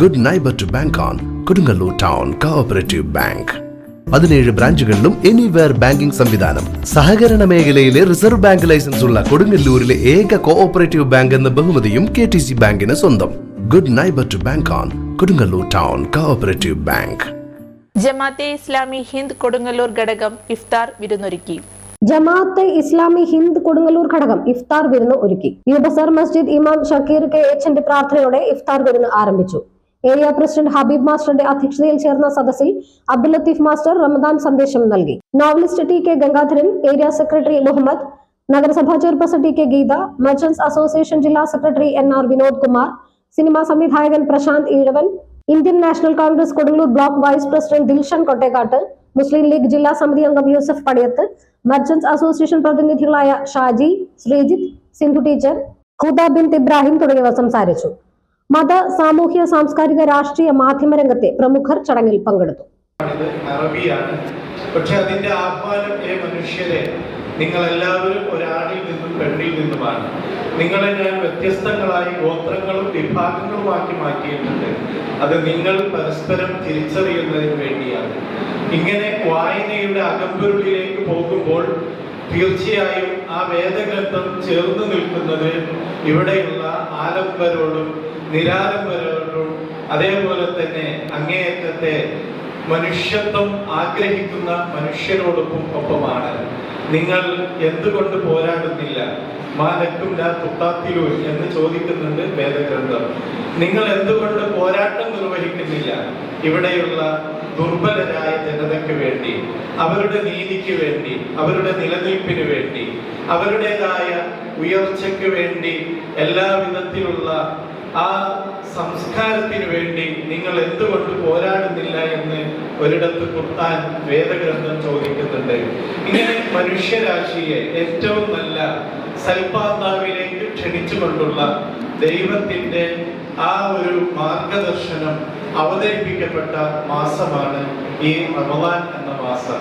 Good neighbour to bank on Kodungallur town cooperative bank പതിനേഴ് ബ്രാഞ്ചുകളിലും anywhere banking സംവിധാനം. സഹകരണ മേഖലയിലെ റിസർവ് ബാങ്ക് ലൈസൻസ് ഉള്ള കൊടുങ്ങല്ലൂരിലെ ഏക കോഓപ്പറേറ്റീവ് ബാങ്ക് എന്ന ബഹുമതിയും കെ ടി സി ബാങ്കിന് സ്വന്തം. Good neighbour to bank on Kodungallur town cooperative bank Jamaat-e Islami Hind Kodungallur ഘടകം ഇഫ്താർ വിരുന്നൊരുക്കി. ജമാഅത്തെ ഇസ്ലാമി ഹിന്ദ് കൊടുങ്ങല്ലൂർ ഘടകം ഇഫ്താർ വിരുന്ന് ഒരുക്കി. യുബസർ മസ്ജിദ് ഇമാം ഷക്കീർ കെ എച്ചിന്റെ പ്രാർത്ഥനയോടെ ഇഫ്താർ വിരുന്ന് ആരംഭിച്ചു. ഏരിയ പ്രസിഡന്റ് ഹബീബ് മാസ്റ്ററുടെ അധ്യക്ഷതയിൽ ചേർന്ന സദസ്സിൽ അബ്ദുൽ ലത്തീഫ് മാസ്റ്റർ റമദാൻ സന്ദേശം നൽകി. Novelist T K Gangadharan area secretary Muhammad നഗരസഭാ chairperson T K Geetha merchants association ജില്ലാ secretary N R Vinod Kumar cinema സംവിധായകൻ Prashanth Eezhavan Indian National Congress Kodungallur block vice president Dilshan Kottekkat Muslim League ജില്ലാ സമിതി അംഗം Yusuf Padiyath merchants association പ്രതിനിധികളായ Shaji Sreejith Sindhu teacher Huda Bin Ibrahim തുടങ്ങിയവർ സംസാരിച്ചു. മത സാമൂഹ്യ സാംസ്കാരിക രാഷ്ട്രീയ മാധ്യമ രംഗത്തെ പ്രമുഖർ ചടങ്ങിൽ പങ്കെടുത്തു. പക്ഷെ അതിന്റെ ആഹ്വാനം ഏ മനുഷ്യരെ നിങ്ങൾ എല്ലാവരും ഒരാളിൽ നിന്നും പെണ്ണിൽ നിന്നുമാണ്. നിങ്ങളെ ഞാൻ വ്യത്യസ്തങ്ങളായി ഗോത്രങ്ങളും വിഭാഗങ്ങളുമാക്കി മാറ്റിയിട്ടുണ്ട്. അത് നിങ്ങൾ പരസ്പരം തിരിച്ചറിയുന്നതിന് വേണ്ടിയാണ്. ഇങ്ങനെ വായനയുടെ അകമ്പുരുളിലേക്ക് പോകുമ്പോൾ തീർച്ചയായും ആ വേദഗ്രന്ഥം ചേർന്ന് നിൽക്കുന്നത് ഇവിടെയുള്ള ആലംബരോടും നിരാലംബരോടും അതേപോലെ തന്നെ അങ്ങേയറ്റത്തെ മനുഷ്യത്വം ആഗ്രഹിക്കുന്ന മനുഷ്യരോടൊപ്പം ഒപ്പമാണ്. നിങ്ങൾ എന്തുകൊണ്ട് പോരാടുന്നില്ല? മാലക്കും ഞാൻ എന്ന് ചോദിക്കുന്നുണ്ട് വേദഗ്രന്ഥം. നിങ്ങൾ എന്തുകൊണ്ട് പോരാട്ടം നിർവഹിക്കുന്നില്ല? ഇവിടെയുള്ള ദുർബലരായ ജനതയ്ക്ക് വേണ്ടി അവരുടെ നീതിക്ക് വേണ്ടി അവരുടെ നിലനിൽപ്പിന് വേണ്ടി അവരുടേതായ ഉയർച്ചയ്ക്ക് വേണ്ടി എല്ലാ വിധത്തിലുള്ള ആ സംസ്കാരത്തിന് വേണ്ടി നിങ്ങൾ എന്തുകൊണ്ട് പോരാടുന്നില്ല എന്ന് ഒരിടത്ത് ഖുർആൻ വേദഗ്രന്ഥം ചോദിക്കുന്നുണ്ട്. ഇങ്ങനെ മനുഷ്യരാശിയെ ഏറ്റവും നല്ല സൽപാതാവിലേക്ക് ക്ഷണിച്ചുകൊണ്ടുള്ള ദൈവത്തിന്റെ ആ ഒരു മാർഗദർശനം അവതരിപ്പിക്കപ്പെട്ട മാസമാണ് ഈ റമദാൻ എന്ന മാസം.